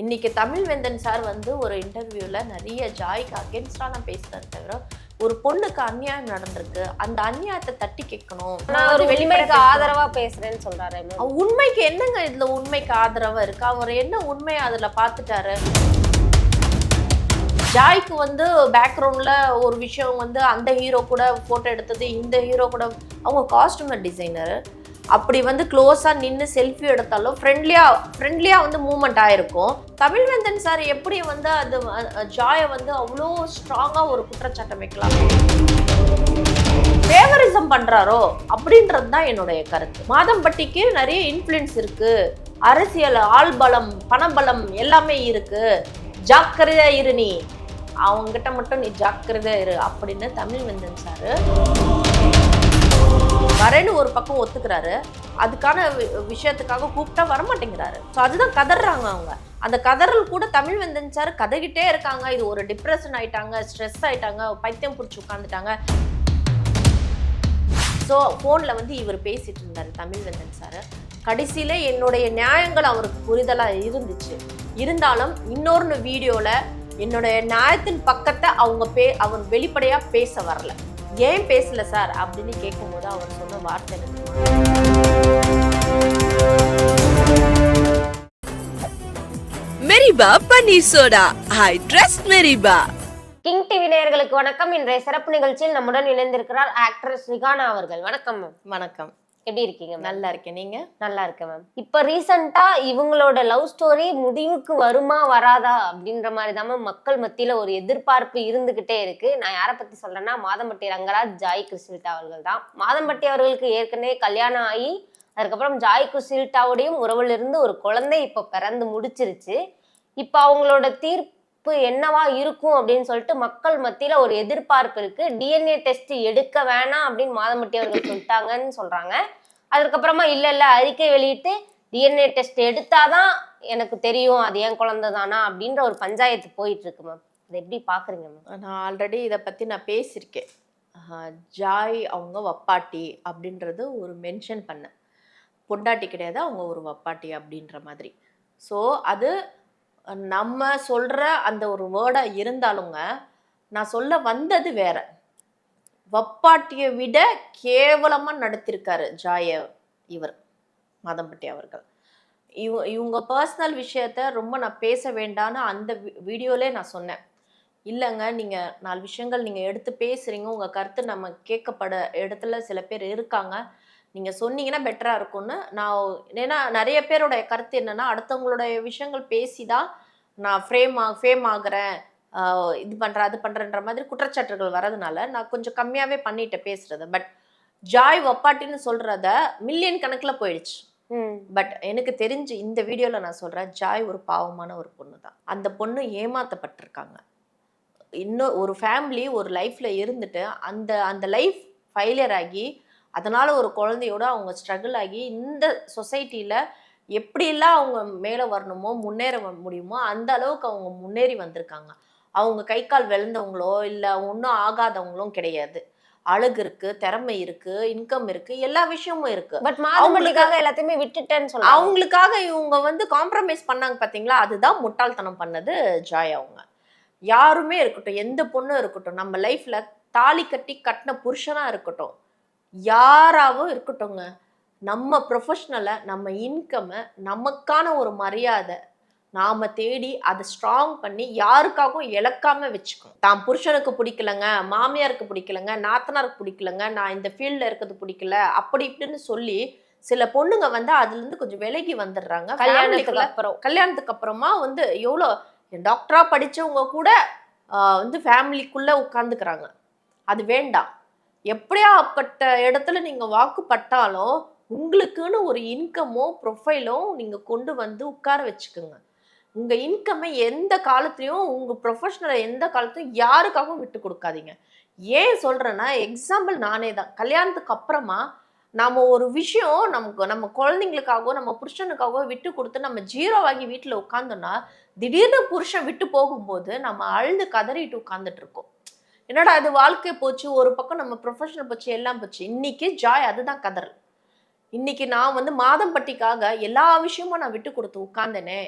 இன்னைக்கு தமிழ்வேந்தன் சார் வந்து ஒரு இன்டர்வியூல நிறைய ஜாய்க்கு அகேன்ஸ்டா தான் பேசுறாரு தவிர ஒரு பொண்ணுக்கு அநியாயம் நடந்திருக்கு. அந்த அநியாயத்தை தட்டி கேட்கணும். நான் ஒரு வெளிமைக்கு ஆதரவா பேசுறேன்னு சொல்றாரு. உண்மைக்கு என்னங்க இதுல உண்மைக்கு ஆதரவா இருக்கு? அவர் என்ன உண்மையை அதுல பார்த்துட்டாரு? ஜாய்க்கு வந்து பேக்ரவுண்ட்ல ஒரு விஷயம் வந்து அந்த ஹீரோ கூட போட்டோ எடுத்தது இந்த ஹீரோ கூட. அவங்க காஸ்டியூமர் டிசைனர் அப்படி வந்து க்ளோஸாக நின்று செல்ஃபி எடுத்தாலும் ஃப்ரெண்ட்லியாக ஃப்ரெண்ட்லியாக வந்து மூமெண்ட் ஆகிருக்கும் தமிழ்வேந்தன் சார் எப்படி வந்து அது ஜாயை வந்து அவ்வளோ ஸ்ட்ராங்காக ஒரு குற்றச்சாட்டம் வைக்கலாம்? ஃபேவரிசம் பண்ணுறாரோ அப்படின்றது தான் என்னுடைய கருத்து. மாதம்பட்டிக்கு நிறைய இன்ஃப்ளூயன்ஸ் இருக்குது அரசியல் ஆள்பலம் பணபலம் எல்லாமே இருக்குது ஜாக்கிரதையாக இரு நீ. அவங்ககிட்ட மட்டும் நீ ஜாக்கிரதையாக இரு அப்படின்னு தமிழ்வந்தன் சார் வரேன்னு ஒரு பக்கம் ஒத்துக்கிறாரு. அதுக்கான வி- விஷயத்துக்காக கூப்பிட்டா வரமாட்டேங்கிறாரு. ஸோ அதுதான் கதறாங்க அவங்க. அந்த கதறல் கூட தமிழ் வெந்தன் சார் கதகிட்டே இருக்காங்க. இது ஒரு டிப்ரெஷன் ஆயிட்டாங்க ஸ்ட்ரெஸ் ஆயிட்டாங்க பைத்தியம் பிடிச்சி உட்காந்துட்டாங்க ஸோ ஃபோனில் வந்து இவர் பேசிட்டு இருந்தார் தமிழ் வெந்தன் சார். கடைசியில் என்னுடைய நியாயங்கள் அவருக்கு புரிதலாக இருந்துச்சு. இருந்தாலும் இன்னொரு வீடியோவில் என்னுடைய நியாயத்தின் பக்கத்தை அவங்க பே அவர் வெளிப்படையாக பேச வரல. ஏன் பேசல சார் அப்படின்னு கேட்கும்போது அவர் சொன்ன வார்த்தை எனக்கு மெரிபா பன்னீர் சோடா. ஐ ட்ரஸ்ட் மெரிபா. கிங் டிவி நேயர்களுக்கு வணக்கம். இன்றைய சிறப்பு நிகழ்ச்சியில் நம்முடன் இணைந்திருக்கிறார் ஆக்ட்ரஸ் ரிகானா அவர்கள். வணக்கம் வணக்கம். எப்படி இருக்கீங்க நல்லா இருக்கேன். நீங்கள் நல்லா இருக்கேன் மேம் இப்போ ரீசெண்டா இவங்களோட லவ் ஸ்டோரி முடிவுக்கு வருமா வராதா அப்படின்ற மாதிரி தான் மேம் மக்கள் மத்தியில ஒரு எதிர்பார்ப்பு இருந்துகிட்டே இருக்கு. நான் யாரை பத்தி சொல்றேன்னா மாதம்பட்டி ரங்கராஜ் ஜாய் கிருஷ்ணிட்டா அவர்கள் தான். மாதம்பட்டி அவர்களுக்கு ஏற்கனவே கல்யாணம் ஆகி அதுக்கப்புறம் ஜாய் குசில்டாவோடையும் உறவுல இருந்து ஒரு குழந்தை இப்போ பிறந்து முடிச்சிருச்சு. இப்போ அவங்களோட தீர்ப்பு என்னவா இருக்கும் அப்படின்னு சொல்லிட்டு மக்கள் மத்தியில ஒரு எதிர்பார்ப்பு இருக்கு. டிஎன்ஏ டெஸ்ட் எடுக்க வேணாம் அப்படின்னு மாதம்பட்டி அவர்கள் சொல்லிட்டாங்கன்னு சொல்றாங்க. அதுக்கப்புறமா இல்ல இல்ல அறிக்கை வெளியிட்டு டிஎன்ஏ டெஸ்ட் எடுத்தாதான் எனக்கு தெரியும் அது என் குழந்தை தானா அப்படின்ற ஒரு பஞ்சாயத்து போயிட்டு இருக்கு மேம் அதை எப்படி பாக்குறீங்க மேம் நான் ஆல்ரெடி இதை பற்றி நான் பேசியிருக்கேன். ஜாய் அவங்க வப்பாட்டி அப்படின்றது ஒரு மென்ஷன் பண்ணேன். பொண்டாட்டி கிடையாது அவங்க ஒரு வப்பாட்டி அப்படின்ற மாதிரி. ஸோ அது நம்ம சொல்கிற அந்த ஒரு வேர்டாக இருந்தாலுங்க நான் சொல்ல வந்தது வேற. வப்பாட்டியை விட கேவலமாக நடத்திருக்காரு ஜாய இவர் மாதம்பட்டி அவர்கள். இவ இவங்க பர்சனல் விஷயத்த ரொம்ப நான் பேச வேண்டான்னு அந்த வீடியோலே நான் சொன்னேன். இல்லைங்க நீங்கள் நாலு விஷயங்கள் நீங்கள் எடுத்து பேசுகிறீங்க உங்கள் கருத்து நம்ம கேட்கப்பட இடத்துல சில பேர் இருக்காங்க. நீங்கள் சொன்னீங்கன்னா பெட்டராக இருக்கும்னு நான் ஏன்னா நிறைய பேருடைய கருத்து என்னென்னா அடுத்தவங்களுடைய விஷயங்கள் பேசி தான் நான் ஃப்ரேம் ஆ ஃபேம் ஆகுறேன். இது பண்ணுறேன் அது பண்ணுறேன்ற மாதிரி குற்றச்சாட்டுகள் வரதுனால நான் கொஞ்சம் கம்மியாகவே பண்ணிட்டேன் பேசுகிறத பட் ஜாய் வப்பாட்டின்னு சொல்கிறத மில்லியன் கணக்கில் போயிடுச்சு. பட் எனக்கு தெரிஞ்சு இந்த வீடியோவில் நான் சொல்கிறேன் ஜாய் ஒரு பாவமான ஒரு பொண்ணு தான். அந்த பொண்ணு ஏமாத்தப்பட்டிருக்காங்க. இன்னும் ஒரு ஃபேமிலி ஒரு லைஃப்பில் இருந்துட்டு அந்த அந்த லைஃப் ஃபெயிலியர் ஆகி அதனால் ஒரு குழந்தையோட அவங்க ஸ்ட்ரகிள் ஆகி இந்த சொசைட்டியில் எப்படிலாம் அவங்க மேலே வரணுமோ முன்னேற முடியுமோ அந்த அளவுக்கு அவங்க முன்னேறி வந்திருக்காங்க. அவங்க கை கால் விழுந்தவங்களோ இல்லை ஒன்றும் ஆகாதவங்களும் கிடையாது. அழகு இருக்கு திறமை இருக்கு இன்கம் இருக்கு எல்லா விஷயமும் இருக்கு. பட் மாதம்பட்டிக்காக எல்லாத்தையுமே விட்டுட்டேன்னு சொல்றாங்க. அவங்களுக்காக இவங்க வந்து காம்ப்ரமைஸ் பண்ணாங்க பாத்தீங்களா? அதுதான் முட்டாள்தனம் பண்ணது ஜாய் அவங்க. யாருமே இருக்கட்டும் எந்த பொண்ணும் இருக்கட்டும் நம்ம லைஃப்ல தாலி கட்டி கட்டின புருஷனா இருக்கட்டும் யாராவும் இருக்கட்டும்ங்க. நம்ம ப்ரொஃபஷ்னலை நம்ம இன்கம்மை நமக்கான ஒரு மரியாதை நாம தேடி அதை ஸ்ட்ராங் பண்ணி யாருக்காகவும் இழக்காம வச்சுக்கணும். தான் புருஷனுக்கு பிடிக்கலங்க மாமியாருக்கு பிடிக்கலங்க நாத்தனாருக்கு பிடிக்கலங்க நான் இந்த ஃபீல்டில் இருக்கிறது பிடிக்கல அப்படி இப்படின்னு சொல்லி சில பொண்ணுங்க வந்து அதுல இருந்து கொஞ்சம் விலகி வந்துடுறாங்க. கல்யாணத்துக்கு அப்புறம். கல்யாணத்துக்கு அப்புறமா வந்து எவ்வளோ டாக்டரா படிச்சவங்க கூட வந்து ஃபேமிலிக்குள்ள உட்காந்துக்கிறாங்க அது வேண்டாம். எப்படியாப்பட்ட இடத்துல நீங்க வாக்குப்பட்டாலும் உங்களுக்குன்னு ஒரு இன்கமோ ப்ரொஃபைலோ நீங்க கொண்டு வந்து உட்கார வச்சுக்கோங்க. உங்க இன்கம்மை எந்த காலத்துலயும் உங்க ப்ரொஃபஷனலை எந்த காலத்தையும் யாருக்காகவும் விட்டு கொடுக்காதீங்க. ஏன் சொல்றேன்னா எக்ஸாம்பிள் நானே தான். கல்யாணத்துக்கு அப்புறமா நாம ஒரு விஷயம் நமக்கு நம்ம குழந்தைங்களுக்காகவோ நம்ம புருஷனுக்காகவோ விட்டு கொடுத்து நம்ம ஜீரோ வாங்கி வீட்டில் உட்காந்தோன்னா திடீர்னு புருஷன் விட்டு போகும்போது நம்ம அழுது கதறிட்டு உட்காந்துட்டு இருக்கோம். என்னடா அது வாழ்க்கை போச்சு ஒரு பக்கம் நம்ம ப்ரொஃபஷனல் போச்சு எல்லாம் போச்சு. இன்னைக்கு ஜாய் அதுதான் கதறல். இன்னைக்கு நான் வந்து மாதம்பட்டிக்காக எல்லா விஷயமும் நான் விட்டு கொடுத்து உட்காந்தேனே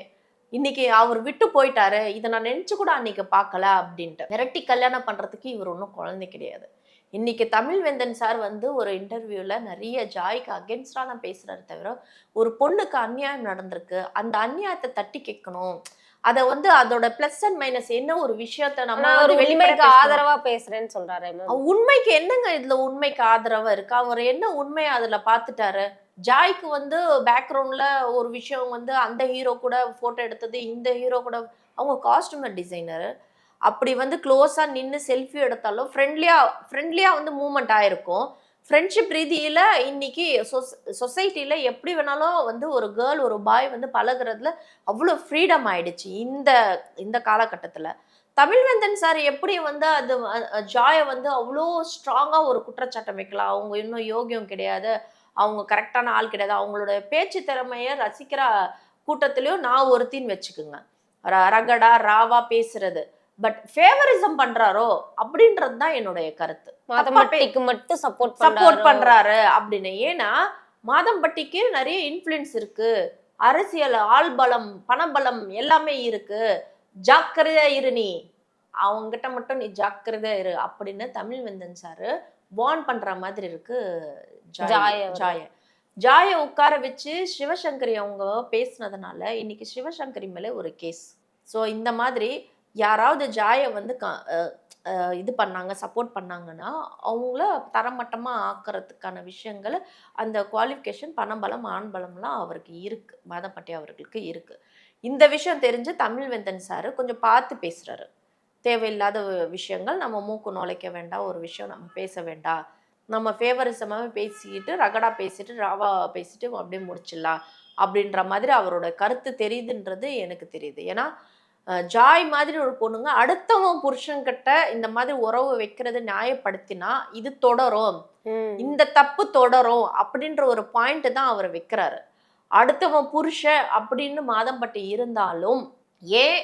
இன்னைக்கு அவர் விட்டு போயிட்டாரு. இதை நான் நினைச்சு கூட அன்னைக்கு பார்க்கல அப்படின்ட்டு. மிரட்டி கல்யாணம் பண்றதுக்கு இவர் ஒன்றும் குழந்தை கிடையாது. இன்னைக்கு தமிழ்வேந்தன் சார் வந்து ஒரு இன்டர்வியூல நிறைய ஜாய்க்கு அகேன்ஸ்டா தான் பேசுறாரு தவிர ஒரு பொண்ணுக்கு அநியாயம் நடந்திருக்கு. அந்த அநியாயத்தை தட்டி கேட்கணும். அதை வந்து அதோட பிளஸ் அண்ட் மைனஸ் என்ன ஒரு விஷயத்த நம்ம ஒரு பேசணும். ஆதரவா பேசுறேன்னு சொல்றாரு உண்மைக்கு என்னங்க இதுல உண்மைக்கு ஆதரவா இருக்கு? அவர் என்ன உண்மையை அதுல பாத்துட்டாரு ஜாய்க்கு வந்து பேக்ரவுண்டில் ஒரு விஷயம் வந்து அந்த ஹீரோ கூட ஃபோட்டோ எடுத்தது இந்த ஹீரோ கூட அவங்க காஸ்டியூமர் டிசைனர் அப்படி வந்து க்ளோஸாக நின்று செல்ஃபி எடுத்தாலும் ஃப்ரெண்ட்லியாக ஃப்ரெண்ட்லியாக வந்து மூமெண்ட் ஆகிருக்கும் ஃப்ரெண்ட்ஷிப் ரீதியில இன்னைக்கு சொசைட்டியில் எப்படி வேணாலும் வந்து ஒரு கேர்ள் ஒரு பாய் வந்து பழகுறதுல அவ்வளோ ஃப்ரீடம் ஆயிடுச்சு இந்த இந்த காலகட்டத்தில். தமிழ்வேந்தன் சார் எப்படி வந்து அது ஜாயை வந்து அவ்வளோ ஸ்ட்ராங்காக ஒரு குற்றச்சாட்டம் வைக்கலாம்? அவங்க இன்னும் யோகியம் கிடையாது. அவங்க கரெக்டான ஆள் கிடையாது. அவங்களோட பேச்சு திறமையை ரசிக்கிற கூட்டத்திலையும் நான் ஒருத்தின்னு வச்சுக்குங்க. ரகடா ராவா பேசுறது. பட் ஃபேவரிசம் பண்றாரோ அப்படின்றது தான் என்னுடைய கருத்து. மாதம்பட்டிக்கு மட்டும் சப்போர்ட் சப்போர்ட் பண்றாரு? அப்படின்னு. ஏன்னா மாதம்பட்டிக்கு நிறைய இன்ஃப்ளூயன்ஸ் இருக்கு. அரசியல் ஆள்பலம் பணபலம் எல்லாமே இருக்கு. ஜாக்கிரதையா இரு நீ. அவங்ககிட்ட மட்டும் நீ ஜாக்கிரதையா இரு அப்படின்னு தமிழ்வந்தன் சாரு வார்ன் பண்ற மாதிரி இருக்கு ஜாய. ஜாய. ஜாய. உட்கார வச்சு சிவசங்கரி அவங்க பேசுனதுனால இன்னைக்கு சிவசங்கரி மேல ஒரு கேஸ் ஸோ இந்த மாதிரி யாராவது ஜாய வந்து இது பண்ணாங்க சப்போர்ட் பண்ணாங்கன்னா அவங்கள தரமட்டமா ஆக்குறதுக்கான விஷயங்கள் அந்த குவாலிஃபிகேஷன் பணபலம் ஆண்பலம்லாம் அவருக்கு இருக்கு. மாதப்பட்டி அவர்களுக்கு இருக்கு. இந்த விஷயம் தெரிஞ்சு தமிழ்வேந்தன் சார் கொஞ்சம் பார்த்து பேசுறாரு. தேவையில்லாத விஷயங்கள் நம்ம மூக்கு நுழைக்க வேண்டாம் ஒரு விஷயம் நம்ம பேச வேண்டாம் நம்ம ஃபேவரிசமாகவே பேசிக்கிட்டு ரகடா பேசிட்டு ராவா பேசிட்டு அப்படியே முடிச்சிடலாம். அப்படின்ற மாதிரி அவரோட கருத்து தெரியுதுன்றது எனக்கு தெரியுது. ஏன்னா ஜாய் மாதிரி ஒரு பொண்ணுங்க அடுத்தவன் புருஷன்கிட்ட இந்த மாதிரி உறவு வைக்கிறது நியாயப்படுத்தினா இது தொடரும். இந்த தப்பு தொடரும் அப்படின்ற ஒரு பாயிண்ட் தான் அவர் வைக்கிறாரு. அடுத்தவன் புருஷன் அப்படின்னு மாதம்பட்டி இருந்தாலும் ஏன்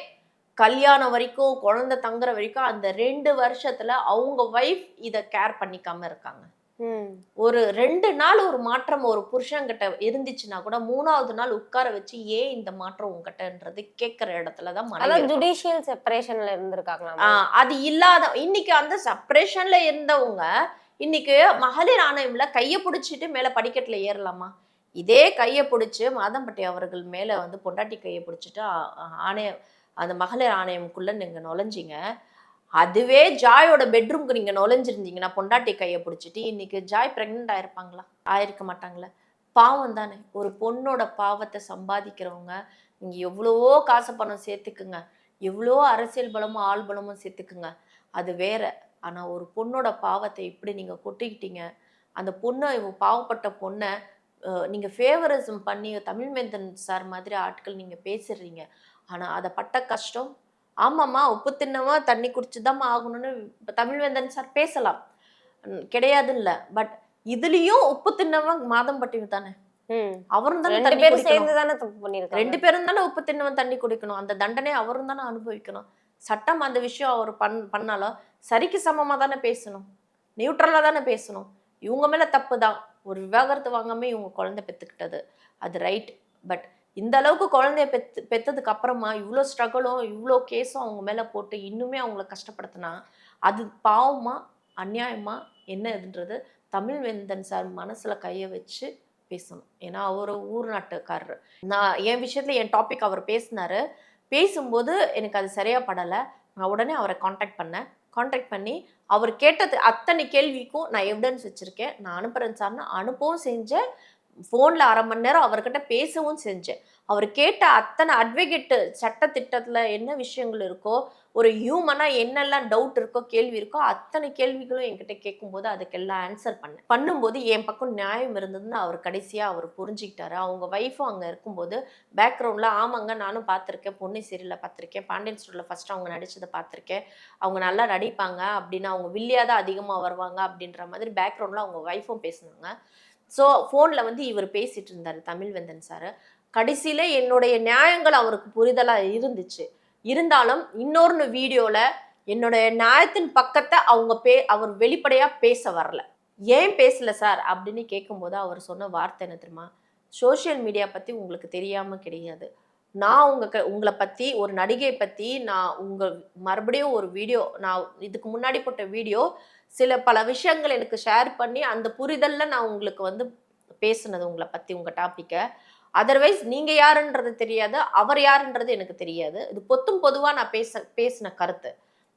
கல்யாணம் வரைக்கும் குழந்தை தங்குற வரைக்கும் அந்த ரெண்டு வருஷத்துல அவங்க வைஃப் இதை கேர் பண்ணிக்காம இருக்காங்க. ஒரு ரெண்டு நாள் ஒரு மாற்றம் ஒரு புருஷன்கிட்ட இருந்துச்சுன்னா கூட மூணாவது நாள் உட்கார வச்சு ஏன் இந்த மாற்றம் உங்ககிட்டன்றது கேட்கிற இடத்துல தான் மனைவி அதான் இருக்கணும். ஜுடிஷியல் செப்பரேஷன்ல இருந்திருக்காங்களா அது இல்லாத இன்னைக்கு அந்த செப்பரேஷன்ல இருந்தவங்க இன்னைக்கு மகளிர் ஆணையம்ல கையை பிடிச்சிட்டு மேல படிக்கட்டுல ஏறலாமா? இதே கையை பிடிச்சு மாதம்பட்டி அவர்கள் மேல வந்து பொண்டாட்டி கையை பிடிச்சிட்டு ஆணையம் அந்த மகளிர் ஆணையம்குள்ளே நீங்கள் நுழைஞ்சிங்க. அதுவே ஜாயோட பெட்ரூம்க்கு நீங்கள் நுழைஞ்சிருந்தீங்கன்னா பொண்டாட்டி கையை பிடிச்சிட்டு இன்னைக்கு ஜாய் ப்ரெக்னென்ட் ஆயிருப்பாங்களா? ஆயிருக்க மாட்டாங்களா? பாவம் தானே. ஒரு பொண்ணோட பாவத்தை சம்பாதிக்கிறவங்க நீங்கள் எவ்வளவோ காசு பணம் சேர்த்துக்குங்க. எவ்வளோ அரசியல் பலமும் ஆள் பலமும் சேர்த்துக்குங்க. அது வேற. ஆனால் ஒரு பொண்ணோட பாவத்தை இப்படி நீங்கள் கொட்டிக்கிட்டீங்க? அந்த பொண்ணை பாவப்பட்ட பொண்ணை நீங்கள் ஃபேவரிசம் பண்ணி தமிழ்வேந்தன் சார் மாதிரி ஆட்கள் நீங்கள் பேசிடுறீங்க. ஆனா அதை பட்ட கஷ்டம். ஆமாம்மா உப்பு தின்னவன் தண்ணி குடிச்சுதாம்மா ஆகணும்னு இப்ப தமிழ்வேந்தன் சார் பேசலாம். கிடையாது இல்ல பட் இதுலயும் உப்பு தின்னவன் மாதம்பட்டி தானே? அவரும் தானே ரெண்டு பேரும். சேர்ந்து தானே தப்பு பண்ணிருக்காங்க ரெண்டு பேரும் தானே உப்பு தின்னவன் தண்ணி குடிக்கணும். அந்த தண்டனை அவரும் தானே அனுபவிக்கணும். சட்டம் அந்த விஷயம் அவர் பண் பண்ணாலும் சரிக்கு சமமா தானே பேசணும். நியூட்ரலா தானே பேசணும். இவங்க மேல தப்பு தான். ஒரு விவாகரத்து வாங்காம இவங்க குழந்தை பெத்துக்கிட்டது. அது ரைட். பட் இந்த அளவுக்கு குழந்தைய பெத்து பெத்ததுக்கு அப்புறமா இவ்வளோ ஸ்ட்ரகிளும் இவ்வளோ கேஸும் அவங்க மேலே போட்டு இன்னுமே அவங்கள கஷ்டப்படுத்தினா அது பாவமா அந்நியாயமா என்ன இதுன்றது தமிழ்வேந்தன் சார் மனசில் கையை வச்சு பேசணும். ஏன்னா அவர் ஊர் நாட்டுக்காரர். நான் என் விஷயத்தில் என் டாபிக் அவர் பேசினார். பேசும்போது எனக்கு அது சரியாக படலை. நான் உடனே அவரை காண்டாக்ட் பண்ணேன். காண்டாக்ட் பண்ணி அவர் கேட்டது அத்தனை கேள்விக்கும் நான் எவிடன்ஸ் வச்சுருக்கேன். நான் அனுப்புகிறேன் சார்னு அனுப்பவும் செஞ்சேன். ஃபோனில் அரை மணி நேரம் அவர்கிட்ட பேசவும் செஞ்சேன். அவர் கேட்ட அத்தனை அட்வொகேட் சட்டத்திட்டத்தில் என்ன விஷயங்கள் இருக்கோ ஒரு ஹியூமனாக என்னெல்லாம் டவுட் இருக்கோ கேள்வி இருக்கோ அத்தனை கேள்விகளும் என்கிட்ட கேட்கும்போது அதுக்கெல்லாம் ஆன்சர் பண்ணேன். பண்ணும்போது என் பக்கம் நியாயம் இருந்ததுன்னு அவர் கடைசியாக அவர் புரிஞ்சுக்கிட்டாரு. அவங்க ஒய்ஃபும் அங்கே இருக்கும்போது பேக்ரவுண்டில் ஆமாங்க நானும் பார்த்துருக்கேன் பொன்னி சீரியலில் பார்த்துருக்கேன் பாண்டியன் ஸ்டோரில் ஃபஸ்ட்டு அவங்க நடித்ததை பார்த்துருக்கேன். அவங்க நல்லா நடிப்பாங்க அப்படின்னு அவங்க வில்லியாக தான் அதிகமாக வருவாங்க அப்படின்ற மாதிரி பேக்ரவுண்டில் அவங்க ஒய்ஃபும் பேசினாங்க. ஸோ ஃபோனில் வந்து இவர் பேசிகிட்டு இருந்தார் தமிழ்வந்தன் சார். கடைசியில் என்னுடைய நியாயங்கள் அவருக்கு புரிதலாக இருந்துச்சு. இருந்தாலும் இன்னொரு வீடியோவில் என்னுடைய நியாயத்தின் பக்கத்தை அவங்க பே அவர் வெளிப்படையாக பேச வரல. ஏன் பேசல சார்? அப்படின்னு கேட்கும்போது அவர் சொன்ன வார்த்தை என்ன தெரியுமா? சோஷியல் மீடியா பற்றி உங்களுக்கு தெரியாமல் கிடையாது. நான் உங்கள் க- உங்களை பற்றி ஒரு நடிகை பற்றி நான் உங்கள் மறுபடியும் ஒரு வீடியோ நான் இதுக்கு முன்னாடி போட்ட வீடியோ சில பல விஷயங்கள் எனக்கு ஷேர் பண்ணி அந்த புரிதலில் நான் உங்களுக்கு வந்து பேசுனது உங்களை பற்றி உங்கள் டாப்பிக்கை அதர்வைஸ் நீங்கள் யாருன்றது தெரியாது அவர் யாருன்றது எனக்கு தெரியாது. இது பொத்தும் பொதுவாக நான் பேச பேசின கருத்து.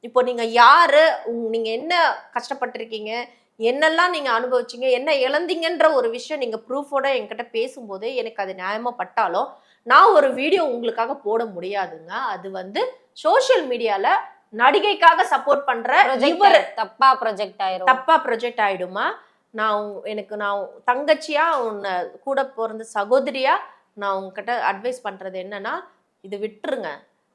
இப்போ நீங்கள் யார் உங் நீங்கள் என்ன கஷ்டப்பட்டிருக்கீங்க என்னெல்லாம் நீங்கள் அனுபவிச்சீங்க என்ன இழந்தீங்கன்ற ஒரு விஷயம் நீங்கள் ப்ரூஃபோட என்கிட்ட பேசும்போது எனக்கு அது நியாயமாக பட்டாலும் நான் ஒரு வீடியோ உங்களுக்காக போட முடியாதுங்க. அது வந்து சோஷியல் மீடியாவில் நடிகைக்காக சப்போர்ட் பண்ற இவர். தப்பா ப்ரொஜெக்ட் ஆயிரும். தப்பா ப்ரொஜெக்ட் ஆயிடுமா? நான் எனக்கு நான் தங்கச்சியா உன்னை கூட பிறந்த சகோதரியா நான் உங்ககிட்ட அட்வைஸ் பண்றது என்னன்னா இது விட்டுருங்க.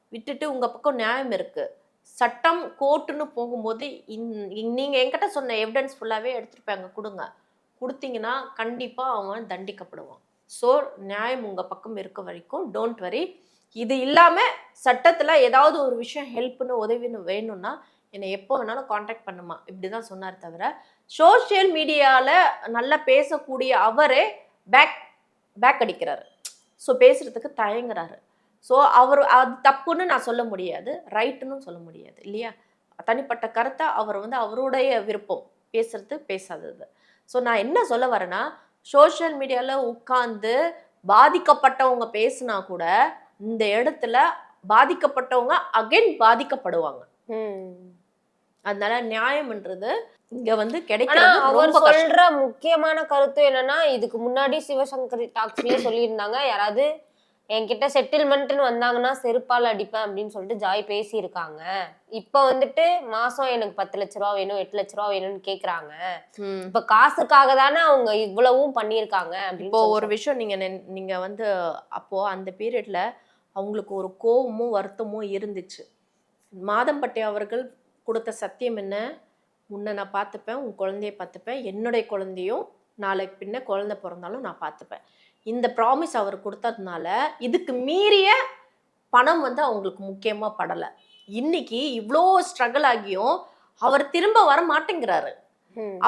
விட்டுட்டு உங்க பக்கம் நியாயம் இருக்கு. சட்டம் கோர்ட்டுன்னு போகும்போது இந்- இ- நீங்க என்கிட்ட சொன்ன எவிடன்ஸ் போய் அங்க கொடுங்க. கொடுத்தீங்கன்னா கண்டிப்பா அவன் தண்டிக்கப்படுவான். ஸோ நியாயம் உங்க பக்கம் இருக்க வரைக்கும் டோன்ட் வரி இது இல்லாமல் சட்டத்தில் ஏதாவது ஒரு விஷயம் ஹெல்ப்னு உதவின்னு வேணும்னா என்னை எப்போ வேணாலும் காண்டாக்ட் பண்ணுமா? இப்படி தான் சொன்னார் தவிர சோஷியல் மீடியாவில் நல்லா பேசக்கூடிய அவரே பேக் பேக் அடிக்கிறாரு. ஸோ பேசுகிறதுக்கு தயங்குறாரு. ஸோ அவர் அது தப்புன்னு நான் சொல்ல முடியாது. ரைட்டுன்னு சொல்ல முடியாது இல்லையா? தனிப்பட்ட கருத்தை அவர் வந்து அவருடைய விருப்பம். பேசுறது பேசாதது. ஸோ நான் என்ன சொல்ல வரேன்னா சோஷியல் மீடியாவில் உட்காந்து பாதிக்கப்பட்டவங்க பேசுனா கூட இந்த இடத்துல பாதிக்கப்பட்டவங்க அகைன் பாதிக்கப்படுவாங்க. அதனால நியாயம்ன்றது இங்க வந்து கிடைக்கிறது அவர் சொல்ற முக்கியமான கருத்து என்னன்னா இதுக்கு முன்னாடி சிவசங்கரி டாக்ஸ்லயே சொல்லியிருந்தாங்க. யாராவது என்கிட்ட செட்டில்மெண்ட்னு வந்தாங்கன்னா செருப்பால் அடிப்பேன் அப்படின்னு சொல்லிட்டு ஜாய் பேசியிருக்காங்க. இப்ப வந்துட்டு மாசம் எனக்கு பத்து லட்ச ரூபா வேணும் எட்டு லட்ச ரூபா வேணும்னு கேக்குறாங்க. ம். இப்ப காசுக்காக தானே அவங்க இவ்வளவும் பண்ணியிருக்காங்க இப்போ ஒரு விஷயம் நீங்க நீங்க வந்து அப்போ அந்த பீரியட்ல அவங்களுக்கு ஒரு கோவமும் வருத்தமும் இருந்துச்சு. மாதம்பட்டி அவர்கள் கொடுத்த சத்தியம் என்ன? உன்னை நான் பார்த்துப்பேன் உன் குழந்தைய பார்த்துப்பேன். என்னுடைய குழந்தையும் நாளைக்கு பின்ன குழந்தை பிறந்தாலும் நான் பார்த்துப்பேன். இந்த ப்ராமிஸ் அவர் கொடுத்ததுனால இதுக்கு மீறிய பணம் வந்து அவங்களுக்கு முக்கியமா படலை. இன்னைக்கு இவ்வளோ ஸ்ட்ரகிள் ஆகியும் அவர் திரும்ப வர மாட்டேங்கிறாரு.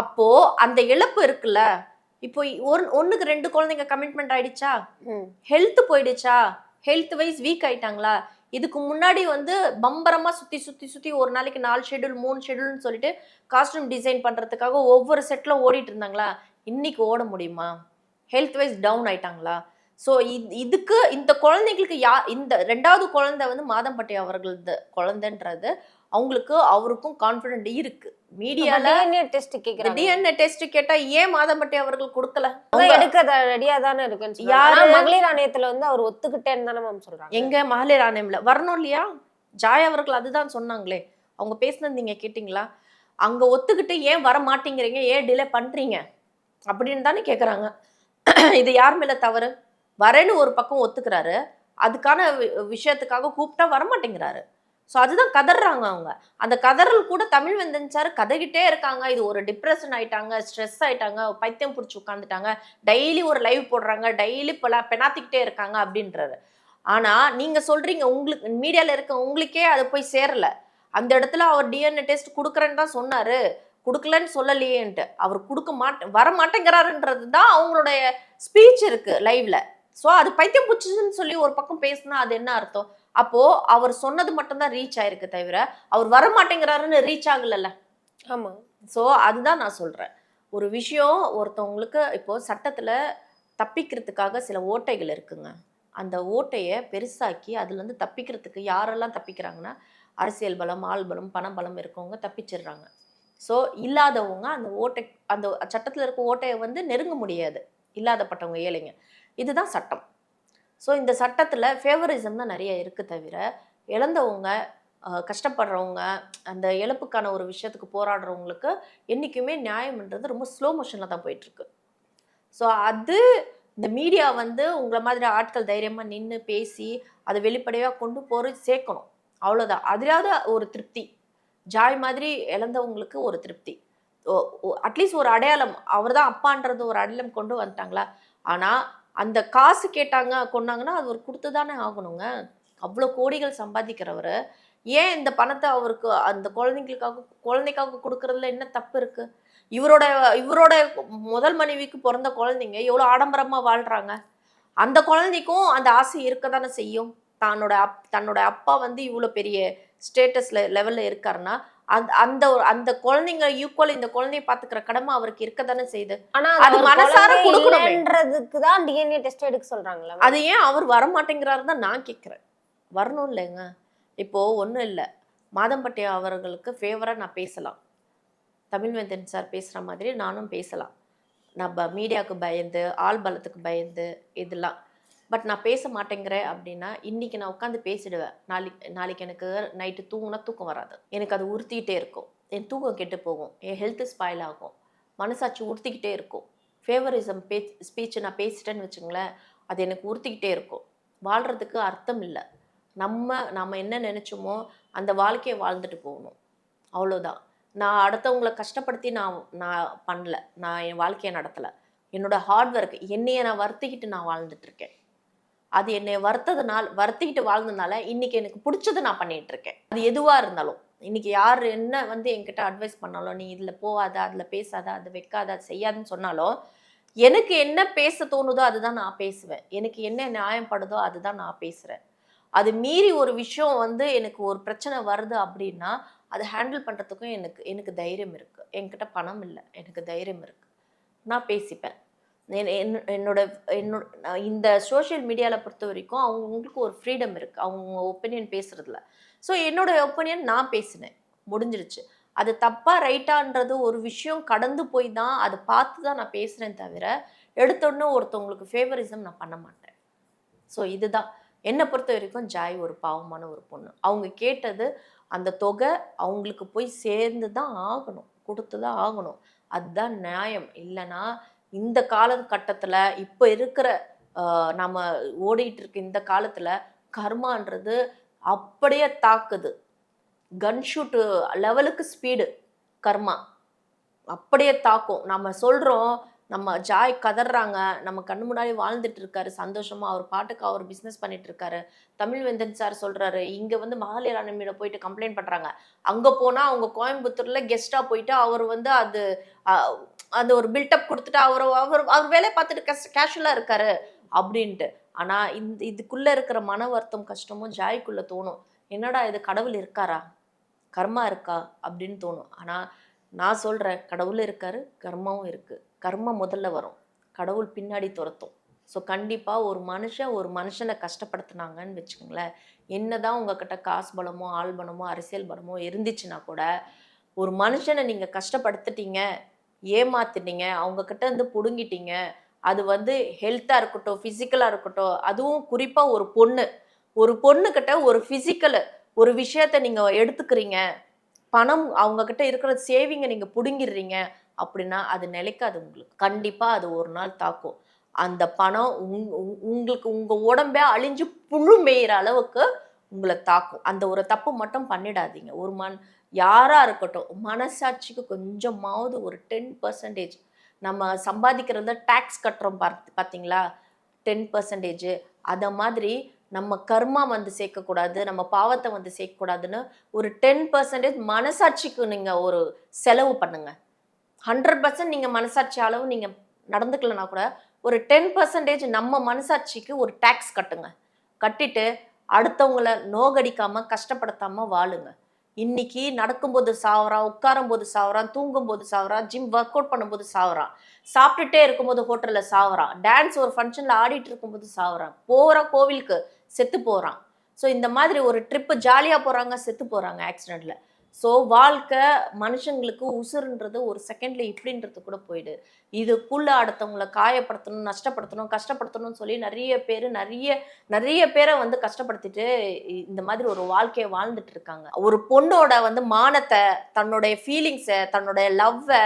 அப்போ அந்த இழப்பு இருக்குல்ல? இப்போ ஒரு ஒண்ணுக்கு ரெண்டு குழந்தைங்க கமிட்மெண்ட் ஆயிடுச்சா. ஹெல்த் போயிடுச்சா? ஹெல்த் வைஸ் வீக் ஆயிட்டாங்களா? இதுக்கு முன்னாடி வந்து பம்பரமா சுத்தி சுத்தி சுத்தி ஒரு நாளைக்கு நாலு ஷெட்யூல் மூணு ஷெட்யூல்னு சொல்லிட்டு காஸ்டியூம் டிசைன் பண்றதுக்காக ஒவ்வொரு செட்ல ஓடிட்டு இருந்தாங்களா? இன்னைக்கு ஓட முடியுமா? ஹெல்த் வைஸ் டவுன் ஆயிட்டாங்களா? ஸோ இதுக்கு இந்த குழந்தைங்களுக்கு யா இந்த ரெண்டாவது குழந்தை வந்து மாதம்பட்டி அவர்களது குழந்தைன்றது. அவங்களுக்கு அவருக்கும் கான்ஃபிடென்ட் இருக்கு. மீடியால DNA டெஸ்ட் கேக்குறாங்க. டிஎன்ஏ டெஸ்ட் கேட்டா ஏன் மாதம்பட்டி அவர்கள் கொடுக்கல? அதான் எடுக்க ரெடியா தானே இருக்குன்னு. யாரு? மகளிர் ஆணையத்துல வந்து அவர் ஒத்துக்கிட்டேன்னு தானே மேம் சொல்றாங்க. எங்க மகளிர் ஆணையம்ல. வரணும் இல்லையா? ஜாய் அவர்கள் அதுதான் சொன்னாங்களே. அவங்க பேசுனது நீங்க கேட்டிங்களா? அங்க ஒத்துக்கிட்டு ஏன் வர மாட்டேங்கிறீங்க ஏன் டிலே பண்றீங்க? அப்படின்னு தானே கேக்குறாங்க. இது யார் மேல தவறு? வரேன்னு ஒரு பக்கம் ஒத்துக்கிறாரு. அதுக்கான விஷயத்துக்காக கூப்பிட்டா வர மாட்டேங்கிறாரு ஸோ அதுதான் கதறாங்க அவங்க. அந்த கதறல் கூட தமிழ் வெந்தன்சாரு கதகிட்டே இருக்காங்க. இது ஒரு டிப்ரெஷன் ஆயிட்டாங்க ஸ்ட்ரெஸ் ஆயிட்டாங்க பைத்தியம் பிடிச்சி உட்காந்துட்டாங்க டெய்லி ஒரு லைவ் போடுறாங்க டெய்லி பெனாத்திக்கிட்டே இருக்காங்க அப்படின்றது ஆனால் நீங்கள் சொல்கிறீங்க உங்களுக்கு மீடியாவில் இருக்க உங்களுக்கே அது போய் சேரல. அந்த இடத்துல அவர் டிஎன்ஏ டெஸ்ட் கொடுக்குறேன்னு தான் சொன்னார். கொடுக்கலன்னு சொல்லலையேன்ட்டு. அவர் கொடுக்க மாட்டே வர மாட்டேங்கிறாருன்றது தான் அவங்களுடைய ஸ்பீச் இருக்குது லைவில் ஸோ அது பைத்தியம் பிடிச்சதுன்னு சொல்லி ஒரு பக்கம் பேசினா அது என்ன அர்த்தம்? அப்போ அவர் சொன்னது மட்டும்தான் ரீச் ஆயிருக்கு தவிர அவர் வர மாட்டேங்கிறாருன்னு ரீச் ஆகலல்ல. ஆமா. ஸோ அதுதான் நான் சொல்கிறேன் ஒரு விஷயம் ஒருத்தவங்களுக்கு இப்போ சட்டத்தில் தப்பிக்கிறதுக்காக சில ஓட்டைகள் இருக்குங்க. அந்த ஓட்டையை பெருசாக்கி அதுலேருந்து தப்பிக்கிறதுக்கு யாரெல்லாம் தப்பிக்கிறாங்கன்னா அரசியல் பலம் ஆள் பலம் பண பலம் இருக்கவங்க தப்பிச்சிடுறாங்க. ஸோ இல்லாதவங்க அந்த ஓட்டை அந்த சட்டத்தில் இருக்க ஓட்டையை வந்து நெருங்க முடியாது. இல்லாதப்பட்டவங்க ஏழைங்க. இதுதான் சட்டம். ஸோ இந்த சட்டத்தில் ஃபேவரிசம் தான் நிறைய இருக்குது தவிர இழந்தவங்க கஷ்டப்படுறவங்க அந்த இழப்புக்கான ஒரு விஷயத்துக்கு போராடுறவங்களுக்கு என்றைக்குமே நியாயம்ன்றது ரொம்ப ஸ்லோ மோஷனில் தான் போயிட்டுருக்கு. ஸோ அது இந்த மீடியா வந்து உங்களை மாதிரி ஆட்கள் தைரியமாக நின்று பேசி அதை வெளிப்படையாக கொண்டு போய் சேர்க்கணும். அவ்வளோதான் அதிலாவது ஒரு திருப்தி. ஜாய் மாதிரி இழந்தவங்களுக்கு ஒரு திருப்தி. அட்லீஸ்ட் ஒரு அடையாளம். அவர் தான் அப்பான்றது ஒரு அடையாளம் கொண்டு வந்துட்டாங்களா? ஆனால் அந்த காசு கேட்டாங்க கொண்டாங்கன்னா அது ஒரு கொடுத்து தானே ஆகணுங்க. அவ்வளோ கோடிகள் சம்பாதிக்கிறவர். ஏன் இந்த பணத்தை அவருக்கு அந்த குழந்தைங்களுக்காக குழந்தைக்காக கொடுக்கறதுல என்ன தப்பு இருக்குது இவரோட இவரோட முதல் மனைவிக்கு பிறந்த குழந்தைங்க எவ்வளோ ஆடம்பரமாக வாழ்கிறாங்க அந்த குழந்தைக்கும் அந்த ஆசை இருக்க தானே செய்யும்? தன்னோட அப் தன்னோட அப்பா வந்து இவ்வளோ பெரிய ஸ்டேட்டஸில் லெவலில் இருக்காருன்னா அந்த அந்த அந்த குழந்தைங்க ஈக்குவல் இந்த குழந்தைய பாத்துக்கிற கடமை அவருக்கு இருக்க தானே செய்யுது. ஆனா அது மனசார மனசார கொடுக்கணுமே. இல்லைன்றதுக்கு தான் டிஎன்ஏ டெஸ்ட் எடுக்க சொல்றாங்களா அது ஏன் அவர் வரமாட்டேங்கிறாரு தான் நான் கேட்குறேன் வரணும் இல்லைங்க. இப்போ ஒன்றும் இல்லை. மாதம்பட்டி அவர்களுக்கு ஃபேவராக நான் பேசலாம். தமிழ்வேந்தன் சார் பேசுகிற மாதிரி நானும் பேசலாம். நம்ம மீடியாவுக்கு பயந்து ஆள் பலத்துக்கு பயந்து இதெல்லாம். பட் நான் பேச மாட்டேங்கிறேன் அப்படின்னா இன்னைக்கு நான் உட்காந்து பேசிடுவேன். நாளைக்கு நாளைக்கு எனக்கு நைட்டு தூங்கினா தூக்கம் வராது. எனக்கு அது உறுத்திக்கிட்டே இருக்கும். என் தூக்கம் கெட்டு போகும். என் ஹெல்த்து ஸ்பாயில் ஆகும். மனசாட்சி உறுத்திக்கிட்டே இருக்கும். ஃபேவரிசம் பே ஸ்பீச் நான் பேசிட்டேன்னு வச்சுங்களேன் அது எனக்கு உறுத்திக்கிட்டே இருக்கும். வாழ்கிறதுக்கு அர்த்தம் இல்லை. நம்ம நம்ம என்ன நினச்சோமோ அந்த வாழ்க்கையை வாழ்ந்துட்டு போகணும். அவ்வளோதான் நான் அடுத்தவங்களை கஷ்டப்படுத்தி நான் நான் பண்ணல. நான் என் வாழ்க்கையை நடத்தலை. என்னோடய ஹார்ட் ஒர்க் என்னையை நான் வருத்திக்கிட்டு நான் வாழ்ந்துட்டுருக்கேன் அது என்னை வருத்ததுனால வருத்திக்கிட்டு வாழ்ந்ததுனால இன்னைக்கு எனக்கு பிடிச்சது நான் பண்ணிட்டு இருக்கேன் அது எதுவாக இருந்தாலும் இன்னைக்கு யார் என்ன வந்து என்கிட்ட அட்வைஸ் பண்ணாலும் நீ இதில் போகாத அதில் பேசாத அதை வைக்காத அது செய்யாதுன்னு சொன்னாலும் எனக்கு என்ன பேச தோணுதோ அதுதான் நான் பேசுவேன். எனக்கு என்ன நியாயப்படுதோ அதுதான் நான் பேசுகிறேன் அது மீறி ஒரு விஷயம் வந்து எனக்கு ஒரு பிரச்சனை வருது அப்படின்னா அதை ஹேண்டில் பண்ணுறதுக்கும் எனக்கு எனக்கு தைரியம் இருக்குது என்கிட்ட பணம் இல்லை. எனக்கு தைரியம் இருக்குது நான் பேசிப்பேன். என்னோட என்னோட இந்த சோஷியல் மீடியாவில் பொறுத்த வரைக்கும் அவங்களுக்கு ஒரு ஃப்ரீடம் இருக்குது அவங்க ஒப்பீனியன் பேசுகிறதுல ஸோ என்னோட ஒப்பீனியன் நான் பேசினேன். முடிஞ்சிருச்சு. அது தப்பாக ரைட்டான்றது ஒரு விஷயம் கடந்து போய் தான் அதை பார்த்து தான் நான் பேசுகிறேன் தவிர எடுத்தோடனே ஒருத்தவங்களுக்கு ஃபேவரிசம் நான் பண்ண மாட்டேன். ஸோ இதுதான். என்னை பொறுத்த வரைக்கும் ஜாய் ஒரு பாவமான ஒரு பொண்ணு. அவங்க கேட்டது அந்த தொகை அவங்களுக்கு போய் சேர்ந்து தான் ஆகணும். கொடுத்து தான் ஆகணும். அதுதான் நியாயம். இல்லைன்னா இந்த காலகட்டத்தில் இப்போ இருக்கிற நம்ம ஓடிட்டு இருக்க இந்த காலத்தில் கர்மான்றது அப்படியே தாக்குது. கன்ஷூட்டு லெவலுக்கு ஸ்பீடு கர்மா. அப்படியே தாக்கும். நம்ம சொல்கிறோம் நம்ம ஜாய் கதறாங்க நம்ம கண்ணு முன்னாடி வாழ்ந்துட்டு இருக்காரு. சந்தோஷமா அவர் பாட்டுக்கு அவர் பிஸ்னஸ் பண்ணிட்டு இருக்காரு. தமிழ்வேந்தன் சார் சொல்றாரு இங்க வந்து மகளிர் அனிமையில போயிட்டு கம்ப்ளைண்ட் பண்றாங்க. அங்க போனா அவங்க கோயம்புத்தூர்ல கெஸ்டா போயிட்டு அவர் வந்து அது அந்த ஒரு பில்டப் கொடுத்துட்டு அவர் அவர் அவர் வேலையை பார்த்துட்டு கேஷுவலா இருக்காரு அப்படின்ட்டு. ஆனா இந்த இதுக்குள்ள இருக்கிற மன வருத்தம் கஷ்டமும் ஜாய்க்குள்ள தோணும். என்னடா இது கடவுள் இருக்காரா? கர்மா இருக்கா? அப்படின்னு தோணும். ஆனா நான் சொல்றேன் கடவுளும் இருக்காரு கர்மாவும் இருக்குது கர்மம் முதல்ல வரும். கடவுள் பின்னாடி துரத்தும். ஸோ கண்டிப்பாக ஒரு மனுஷன் ஒரு மனுஷனை கஷ்டப்படுத்துனாங்கன்னு வச்சுக்கோங்களேன். என்னதான் உங்ககிட்ட காசு பலமோ ஆள் பலமோ அரசியல் பலமோ இருந்துச்சுன்னா கூட ஒரு மனுஷனை நீங்கள் கஷ்டப்படுத்திட்டீங்க ஏமாத்திட்டீங்க அவங்கக்கிட்ட வந்து இருந்து பிடுங்கிட்டீங்க அது வந்து ஹெல்த்தாக இருக்கட்டும் ஃபிசிக்கலாக இருக்கட்டும் அதுவும் குறிப்பாக ஒரு பொண்ணு. ஒரு பொண்ணுக்கிட்ட ஒரு ஃபிசிக்கல் ஒரு விஷயத்த நீங்கள் எடுத்துக்கிறீங்க. பணம் அவங்கக்கிட்ட இருக்கிற சேவிங்கை நீங்கள் பிடுங்கிடுறீங்க. அப்படின்னா அது நிலைக்காது உங்களுக்கு. கண்டிப்பாக அது ஒரு நாள் தாக்கும். அந்த பணம் உங் உங்களுக்கு உங்கள் உடம்பே அழிஞ்சு புழு மேயிற அளவுக்கு உங்களை தாக்கும். அந்த ஒரு தப்பு மட்டும் பண்ணிடாதீங்க. ஒரு மண் யாராக இருக்கட்டும் மனசாட்சிக்கு கொஞ்சமாவது ஒரு டென் பர்சன்டேஜ் நம்ம சம்பாதிக்கிறத டேக்ஸ் கட்டுறோம் பார்த்து பார்த்தீங்களா டென் பர்சன்டேஜ் அதை மாதிரி நம்ம கர்மா வந்து சேர்க்கக்கூடாது நம்ம பாவத்தை வந்து சேர்க்கக்கூடாதுன்னு ஒரு டென் பர்சன்டேஜ் மனசாட்சிக்கு நீங்கள் ஒரு செலவு பண்ணுங்கள் ஹண்ட்ரட் பர்சன்ட் நீங்கள் மனசாட்சி அளவு நீங்கள் நடந்துக்கலனா கூட ஒரு டென் பர்சன்டேஜ் நம்ம மனசாட்சிக்கு ஒரு டேக்ஸ் கட்டுங்க. கட்டிட்டு அடுத்தவங்கள நோகடிக்காமல் கஷ்டப்படுத்தாமல் வாழுங்க. இன்னைக்கு நடக்கும்போது சாவறான் உட்காரும்போது சாவறான் தூங்கும்போது சாவறான் ஜிம் ஒர்க் அவுட் பண்ணும்போது சாவறான் சாப்பிட்டுட்டே இருக்கும்போது ஹோட்டலில் சாவறான் டான்ஸ் ஒரு ஃபங்க்ஷனில் ஆடிட்டு இருக்கும்போது சாவறான் போகிற கோவிலுக்கு செத்து போகிறான் ஸோ இந்த மாதிரி ஒரு ட்ரிப்பு ஜாலியாக போகிறாங்க செத்து போகிறாங்க ஆக்சிடெண்ட்டில் ஸோ வாழ்க்கை மனுஷங்களுக்கு உசுருன்றது ஒரு செகண்டில் இப்படின்றது கூட போயிடு. இதுக்குள்ள அடுத்தவங்களை காயப்படுத்தணும் நஷ்டப்படுத்தணும் கஷ்டப்படுத்தணும்னு சொல்லி நிறைய பேர் நிறைய நிறைய பேரை வந்து கஷ்டப்படுத்திட்டு இந்த மாதிரி ஒரு வாழ்க்கையை வாழ்ந்துட்டு இருக்காங்க. ஒரு பொண்ணோட வந்து மானத்தை தன்னுடைய ஃபீலிங்ஸை தன்னுடைய லவ்வை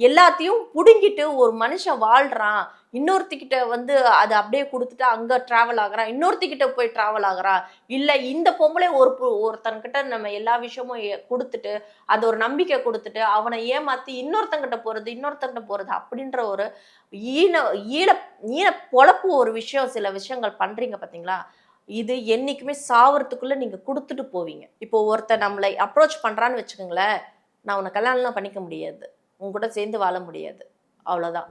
எல்லாத்தையும் பிடுங்கிட்டு ஒரு மனுஷன் வாழ்கிறான் இன்னொருத்திக்கிட்ட வந்து அதை அப்படியே கொடுத்துட்டு அங்கே ட்ராவல் ஆகுறான் இன்னொருத்திக்கிட்ட போய் ட்ராவல் ஆகிறா? இல்லை இந்த பொம்பளை ஒரு ஒருத்தன்கிட்ட நம்ம எல்லா விஷயமும் கொடுத்துட்டு அது ஒரு நம்பிக்கை கொடுத்துட்டு அவனை ஏமாற்றி இன்னொருத்தங்கிட்ட போகிறது இன்னொருத்தங்கிட்ட போகிறது அப்படின்ற ஒரு ஈன ஈழ ஈன பொழப்பு ஒரு விஷயம் சில விஷயங்கள் பண்ணுறீங்க பார்த்தீங்களா இது என்றைக்குமே சாவறதுக்குள்ளே நீங்கள் கொடுத்துட்டு போவீங்க. இப்போ ஒருத்தன் நம்மளை அப்ரோச் பண்ணுறான்னு வச்சுக்கோங்களேன் நான் உன்னை கல்யாணம்லாம் பண்ணிக்க முடியாது. உன் கூட சேர்ந்து வாழ முடியாது. அவ்வளோதான்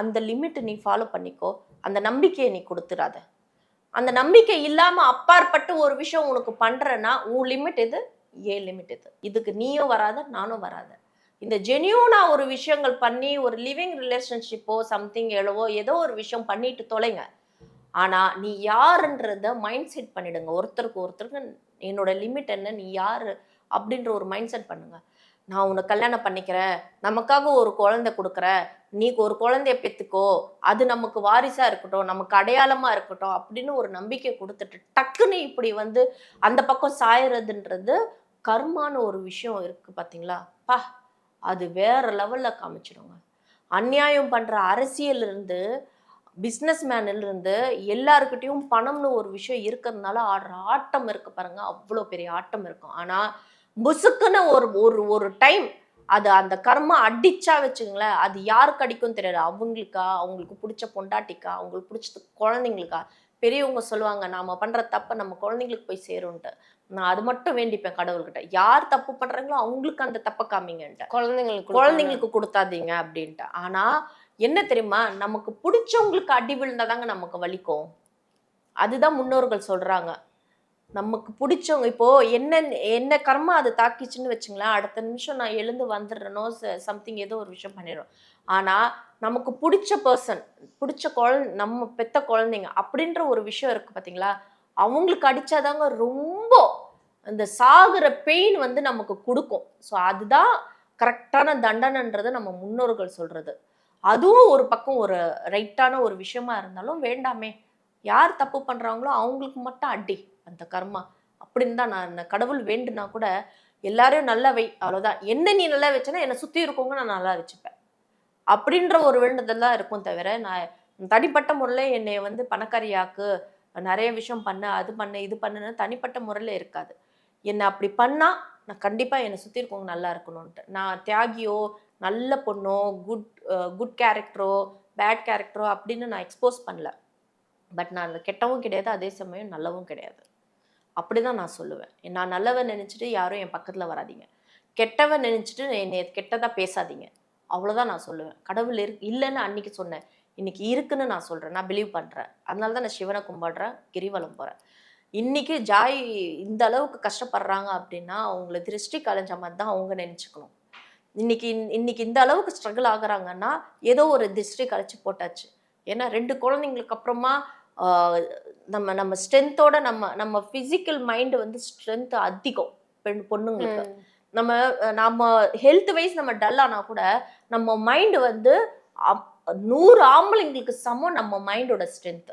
அந்த லிமிட் நீ ஃபாலோ பண்ணிக்கோ. அந்த நம்பிக்கையை நீ கொடுத்துடாத அந்த நம்பிக்கை இல்லாமல் அப்பாற்பட்டு ஒரு விஷயம் உனக்கு பண்ணுறேன்னா உன் லிமிட் இது ஏன் லிமிட் இது இதுக்கு நீயும் வராத நானும் வராத. இந்த ஜெனியூனாக ஒரு விஷயங்கள் பண்ணி ஒரு லிவிங் ரிலேஷன்ஷிப்போ சம்திங் எழவோ ஏதோ ஒரு விஷயம் பண்ணிட்டு தொலைங்க. ஆனால் நீ யாருன்றத மைண்ட் செட் பண்ணிடுங்க. ஒருத்தருக்கு ஒருத்தருக்கு என்னோட லிமிட் என்ன நீ யார் அப்படின்ற ஒரு மைண்ட் செட் பண்ணுங்கள் நான் உன்னை கல்யாணம் பண்ணிக்கிறேன். நமக்காக ஒரு குழந்தை கொடுக்குறேன் நீ ஒரு குழந்தைய பெற்றுக்கோ அது நமக்கு வாரிசாக இருக்கட்டும் நமக்கு அடையாளமாக இருக்கட்டும் அப்படின்னு ஒரு நம்பிக்கை கொடுத்துட்டு டக்குன்னு இப்படி வந்து அந்த பக்கம் சாயறதுன்றது கர்மான்னு ஒரு விஷயம் இருக்குது பார்த்தீங்களா பா அது வேற லெவலில் காமிச்சிடுங்க. அநியாயம் பண்ணுற அரசியலிருந்து பிஸ்னஸ் இருந்து எல்லாருக்கிட்டேயும் பணம்னு ஒரு விஷயம் இருக்கிறதுனால ஆடுற ஆட்டம் இருக்கு பாருங்கள் அவ்வளோ பெரிய ஆட்டம் இருக்கும். ஆனால் புசுக்குன்னு ஒரு ஒரு ஒரு டைம் அது அந்த கர்மா அடிச்சா வச்சுங்களேன் அது யாருக்கு அடிக்கும் தெரியாது. அவங்களுக்கா? அவங்களுக்கு பிடிச்ச பொண்டாட்டிக்கா? அவங்களுக்கு பிடிச்ச குழந்தைங்களுக்கா? பெரியவங்க சொல்லுவாங்க நாம பண்ற தப்ப நம்ம குழந்தைங்களுக்கு போய் சேரும்ன்ட்டு. நான் அது மட்டும் வேண்டிப்பேன் கடவுள்கிட்ட. யார் தப்பு பண்றாங்களோ அவங்களுக்கு அந்த தப்பை காமிங்கன்ட்டு. குழந்தைங்களுக்கு குழந்தைங்களுக்கு கொடுத்தாதீங்க அப்படின்ட்டு. ஆனா என்ன தெரியுமா? நமக்கு பிடிச்சவங்களுக்கு அடி விழுந்தாதாங்க நமக்கு வலிக்கும். அதுதான் முன்னோர்கள் சொல்றாங்க. நமக்கு பிடிச்சவங்க இப்போ என்ன என்ன கர்மா அது தாக்கிச்சுன்னு வச்சுங்களேன் அடுத்த நிமிஷம் நான் எழுந்து வந்துடுறனோ சம்திங் ஏதோ ஒரு விஷயம் பண்ணிடுறோம். ஆனால் நமக்கு பிடிச்ச பர்சன் பிடிச்ச குழந்தை நம்ம பெத்த குழந்தைங்க அப்படின்ற ஒரு விஷயம் இருக்குது பார்த்தீங்களா அவங்களுக்கு அடித்தாதாங்க ரொம்ப அந்த சாகுற பெயின் வந்து நமக்கு கொடுக்கும். ஸோ அதுதான் கரெக்டான தண்டனைன்றது நம்ம முன்னோர்கள் சொல்கிறது அதுவும் ஒரு பக்கம் ஒரு ரைட்டான ஒரு விஷயமா இருந்தாலும் வேண்டாமே. யார் தப்பு பண்ணுறாங்களோ அவங்களுக்கு மட்டும் அடி. அந்த கர்மா. அப்படின்னு தான் நான் என்ன கடவுள் வேண்டுனா கூட எல்லாரையும் நல்லா வை அவ்வளோதான் என்ன நீ நல்லா வச்சேன்னா என்னை சுற்றி இருக்கவங்க நான் நல்லா வச்சுப்பேன். அப்படின்ற ஒரு வேண்டுதல் தான் இருக்கும் தவிர நான் தனிப்பட்ட முறையில் என்னை வந்து பணக்காரியாக்கு நிறைய விஷயம் பண்ண அது பண்ண இது பண்ணுன்னு தனிப்பட்ட முறையில் இருக்காது. என்னை அப்படி பண்ணால் நான் கண்டிப்பாக என்னை சுற்றி இருக்கவங்க நல்லா இருக்கணும்ன்ட்டு. நான் தியாகியோ நல்ல பொண்ணோ குட் குட் கேரக்டரோ பேட் கேரக்டரோ அப்படின்னு நான் எக்ஸ்போஸ் பண்ணல. பட் நான் கெட்டவும் கிடையாது அதே சமயம் நல்லவும் கிடையாது. அப்படி தான் நான் சொல்லுவேன். நான் நல்லவன் நினச்சிட்டு யாரும் என் பக்கத்தில் வராதீங்க. கெட்டவன் நினச்சிட்டு என்னை கெட்டதாக பேசாதீங்க. அவ்வளோதான் நான் சொல்லுவேன். கடவுள் இரு இல்லைன்னு அன்னைக்கு சொன்னேன். இன்னைக்கு இருக்குன்னு நான் சொல்கிறேன் நான் பிலீவ் பண்ணுறேன் அதனால தான் நான் சிவனை கும்பிடுறேன் கிரிவலம் போகிறேன் இன்றைக்கி ஜாய் இந்த அளவுக்கு கஷ்டப்படுறாங்க அப்படின்னா அவங்கள திருஷ்டி கலைஞ்ச மாதிரி தான் அவங்க நினச்சிக்கணும். இன்னைக்கு இன்னைக்கு இந்த அளவுக்கு ஸ்ட்ரகிள் ஆகுறாங்கன்னா ஏதோ ஒரு திருஷ்டி கலைச்சு போட்டாச்சு. ஏன்னா ரெண்டு குழந்தைங்களுக்கு அப்புறமா நம்ம நம்ம ஸ்ட்ரென்த்தோட நம்ம நம்ம ஃபிசிக்கல் மைண்டு வந்து ஸ்ட்ரென்த் அதிகம் பெண் பொண்ணுங்களுக்கு. நம்ம நம்ம ஹெல்த் வைஸ் நம்ம டல் ஆனா கூட நம்ம மைண்டு வந்து நூறு ஆம்பளைங்களுக்கு சமம் நம்ம மைண்டோட ஸ்ட்ரென்த்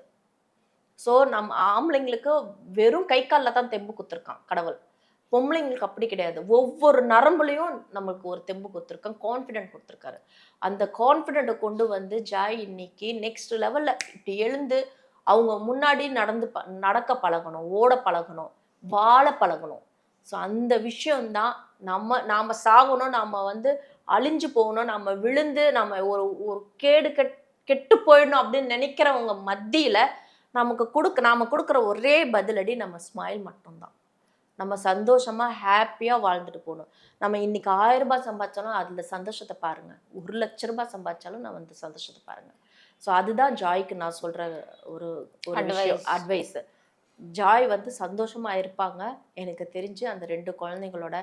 ஸோ நம்ம ஆம்பளைங்களுக்கு வெறும் கை காலில் தான் தெம்பு குத்துருக்கான் கடவுள். பொம்பளைங்களுக்கு அப்படி கிடையாது. ஒவ்வொரு நரம்புலையும் நம்மளுக்கு ஒரு தெம்பு கொடுத்துருக்கான் கான்ஃபிடென்ட் கொடுத்துருக்காரு. அந்த கான்ஃபிடென்ட்டை கொண்டு வந்து ஜாய் இன்னைக்கு நெக்ஸ்ட் லெவலில் இப்படி எழுந்து அவங்க முன்னாடி நடந்து ப நடக்க பழகணும் ஓட பழகணும் வாழ பழகணும். ஸோ அந்த விஷயம்தான் நம்ம நாம் சாகணும் நாம் வந்து அழிஞ்சு போகணும் நம்ம விழுந்து நம்ம ஒரு ஒரு கேடு கெட் கெட்டு போயிடணும் அப்படின்னு நினைக்கிறவங்க மத்தியில் நமக்கு கொடுக்க நாம் கொடுக்குற ஒரே பதிலடி நம்ம ஸ்மைல் மட்டும்தான். நம்ம சந்தோஷமா ஹாப்பியாக வாழ்ந்துட்டு போகணும். நம்ம இன்றைக்கி ஆயிரம் ரூபாய் சம்பாதிச்சாலும் அதில் சந்தோஷத்தை பாருங்க. ஒரு லட்ச ரூபாய் சம்பாதிச்சாலும் நம்ம அந்த சந்தோஷத்தை பாருங்கள் ஸோ அதுதான் ஜாய்க்கு நான் சொல்ற ஒரு ஒரு. அட்வைஸ் ஜாய் வந்து சந்தோஷமா இருப்பாங்க. எனக்கு தெரிஞ்சு அந்த ரெண்டு குழந்தைங்களோட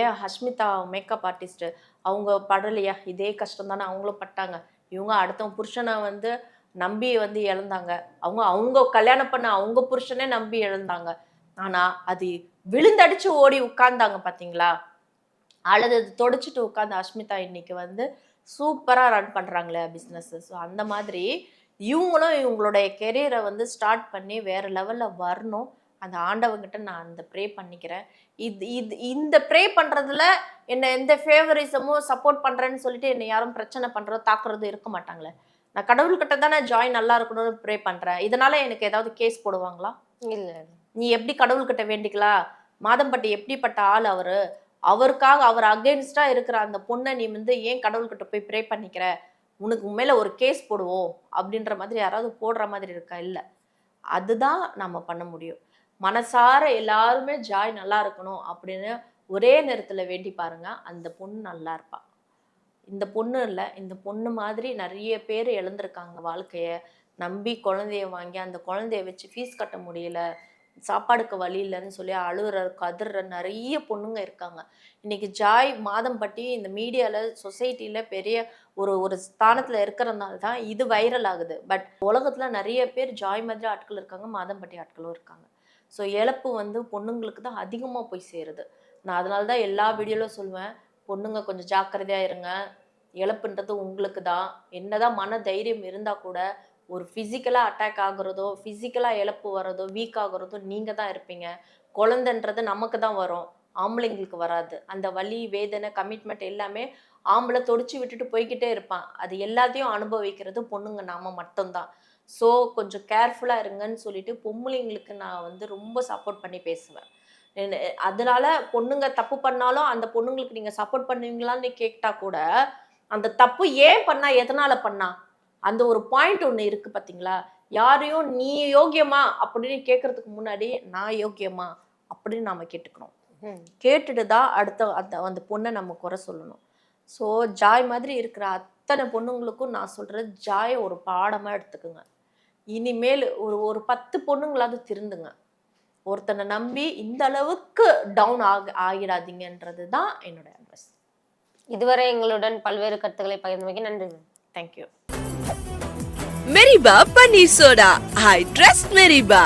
ஏன் ஹஷ்மிதா மேக்கப் ஆர்டிஸ்ட் அவங்க படலையா? இதே கஷ்டம் தானே அவங்களும் பட்டாங்க. இவங்க அடுத்தவங்க புருஷனை வந்து நம்பி வந்து இழந்தாங்க. அவங்க அவங்க கல்யாணம் பண்ண அவங்க புருஷனே நம்பி இழந்தாங்க. ஆனா அது விழுந்தடிச்சு ஓடி உட்கார்ந்தாங்க பாத்தீங்களா? அழுது தொடச்சிட்டு உட்கார்ந்த அஷ்மிதா இன்னைக்கு வந்து சூப்பரா ரன் பண்றாங்களே பிஸ்னஸ் ஸோ அந்த மாதிரி இவங்களும் இவங்களுடைய கெரியரை வந்து ஸ்டார்ட் பண்ணி வேற லெவல்ல வரணும். அந்த ஆண்டவங்கிட்ட நான் அந்த ப்ரே பண்ணிக்கிறேன். இது இது இந்த ப்ரே பண்றதுல என்ன எந்த ஃபேவரிசமும் சப்போர்ட் பண்றேன்னு சொல்லிட்டு என்னை யாரும் பிரச்சனை பண்றதோ தாக்குறதோ இருக்க மாட்டாங்களே. நான் கடவுள்கிட்ட தானே ஜாய் நல்லா இருக்கணும்னு ப்ரே பண்றேன். இதனால எனக்கு ஏதாவது கேஸ் போடுவாங்களா? இல்ல. நீ எப்படி கடவுள்கிட்ட வேண்டிக்கலாம்? மாதம்பட்டி எப்படிப்பட்ட ஆள் அவரு? அவருக்காக அவர் அகேன்ஸ்டா இருக்கிற அந்த பொண்ணை நீ வந்து ஏன் கடவுள்கிட்ட போய் ப்ரே பண்ணிக்கிற? உனக்கு உண்மையில ஒரு கேஸ் போடுவோம் அப்படின்ற மாதிரி யாராவது போடுற மாதிரி இருக்கா? இல்லை. அதுதான் நம்ம பண்ண முடியும். மனசார எல்லாருமே ஜாய் நல்லா இருக்கணும் அப்படின்னு ஒரே நேரத்தில் வேண்டி பாருங்க அந்த பொண்ணு நல்லா இருப்பா. இந்த பொண்ணு இல்லை இந்த பொண்ணு மாதிரி நிறைய பேர் இழந்திருக்காங்க வாழ்க்கையை. நம்பி குழந்தைய வாங்கி அந்த குழந்தைய வச்சு ஃபீஸ் கட்ட முடியல. சாப்பாடுக்கு வழி இல்லைன்னு சொல்லி அழுகுற கதற நிறைய பொண்ணுங்க இருக்காங்க. இன்னைக்கு ஜாய் மாதம்பட்டி இந்த மீடியாவில் சொசைட்டியில் பெரிய ஒரு ஒரு ஸ்தானத்தில் இருக்கிறதுனால தான் இது வைரல் ஆகுது. பட் உலகத்தில் நிறைய பேர் ஜாய் மாதிரி ஆட்கள் இருக்காங்க மாதம்பட்டி ஆட்களும் இருக்காங்க. ஸோ இழப்பு வந்து பொண்ணுங்களுக்கு தான் அதிகமாக போய் சேருது. நான் அதனால தான் எல்லா வீடியோவிலும் சொல்லுவேன் பொண்ணுங்க கொஞ்சம் ஜாக்கிரதையாக இருங்க. இழப்புன்றது உங்களுக்கு தான் என்னதான் மன தைரியம் இருந்தால் கூட ஒரு ஃபிசிக்கலாக அட்டாக் ஆகுறதோ ஃபிசிக்கலாக இழப்பு வர்றதோ வீக் ஆகுறதோ நீங்கள் தான் இருப்பீங்க. குழந்தைன்றது நமக்கு தான் வரும். ஆம்பளைங்களுக்கு வராது. அந்த வலி வேதனை கமிட்மெண்ட் எல்லாமே ஆம்பளை தொடிச்சு விட்டுட்டு போய்கிட்டே இருப்பான். அது எல்லாத்தையும் அனுபவிக்கிறது பொண்ணுங்க நாம மட்டும்தான். ஸோ கொஞ்சம் கேர்ஃபுல்லாக இருங்கன்னு சொல்லிட்டு பொம்பளைங்களுக்கு நான் வந்து ரொம்ப சப்போர்ட் பண்ணி பேசுவேன். அதனால பொண்ணுங்க தப்பு பண்ணாலும் அந்த பொண்ணுங்களுக்கு நீங்கள் சப்போர்ட் பண்ணுவீங்களான்னு கேட்டா கூட அந்த தப்பு ஏன் பண்ணா எதனால பண்ணா? அந்த ஒரு பாயிண்ட் ஒன்று இருக்கு பார்த்தீங்களா யாரையும் நீ யோக்கியமா அப்படின்னு கேட்கறதுக்கு முன்னாடி நான் யோக்கியமா அப்படின்னு நாம கேட்டுக்கணும். கேட்டுட்டு தான் அடுத்த அந்த அந்த பொண்ணை நம்ம குறை சொல்லணும். ஸோ ஜாய் மாதிரி இருக்கிற அத்தனை பொண்ணுங்களுக்கும் நான் சொல்றது ஜாயை ஒரு பாடமாக எடுத்துக்குங்க. இனிமேல் ஒரு ஒரு பத்து பொண்ணுங்களாவது திருந்துங்க. ஒருத்தனை நம்பி இந்த அளவுக்கு டவுன் ஆக ஆகிடாதீங்கன்றது தான் என்னோட அட்வைஸ் இதுவரை எங்களுடன் பல்வேறு கருத்துக்களை பகிர்ந்தமைக்கு நன்றி. மேம் மெரிபா பன்னீர் சோடா ஐ ட்ரஸ்ட் மெரிபா